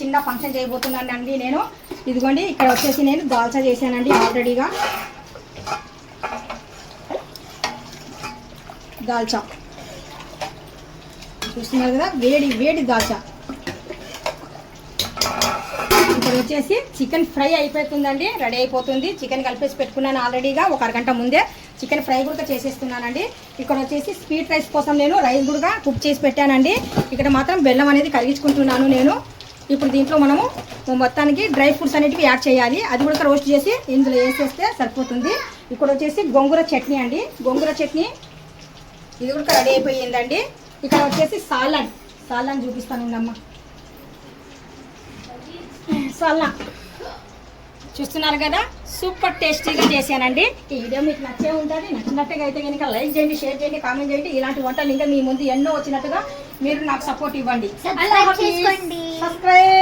చిన్న ఫంక్షన్ చేయబోతున్నాను అండి నేను. ఇదిగోండి ఇక్కడ వచ్చేసి నేను దాల్చా చేశానండి ఆల్రెడీగా. దాల్చా. చూస్తున్నారు కదా వేడి వేడి దాల్చా. ఇప్పుడు వచ్చేసి చికెన్ ఫ్రై అయిపోతుందండి రెడీ అయిపోతుంది. చికెన్ కలిపేసి పెట్టుకున్నాను ఆల్రెడీగా ఒక అరగంట ముందే. చికెన్ ఫ్రై కూడా చేసేస్తున్నానండి. ఇక్కడ వచ్చేసి స్వీట్ రైస్ కోసం నేను రైస్ కూడా కుక్ చేసి పెట్టానండి. ఇక్కడ మాత్రం బెల్లం అనేది కరిగించుకుంటున్నాను నేను. ఇప్పుడు దీంట్లో మనము మొత్తానికి డ్రై ఫ్రూట్స్ అనేటివి యాడ్ చేయాలి. అది కూడా రోస్ట్ చేసి ఇందులో వేసేస్తే సరిపోతుంది. ఇక్కడ వచ్చేసి గోంగూర చట్నీ అండి. గోంగూర చట్నీ ఇది కూడా రెడీ అయిపోయిందండి. ఇక్కడ వచ్చేసి సాలన్ సాలన్ చూపిస్తాను అమ్మ సల్లా చూస్తున్నారు కదా? సూపర్ టేస్టీగా చేశానండి. ఈ వీడియో మీకు నచ్చే ఉంటుంది నచ్చినట్టుగా అయితే కనుక లైక్ చేయండి షేర్ చేయండి కామెంట్ చేయండి. ఇలాంటి వంటలు ఇంకా మీ ముందు ఎన్నో వచ్చినట్టుగా మీరు నాకు సపోర్ట్ ఇవ్వండి. subscribe.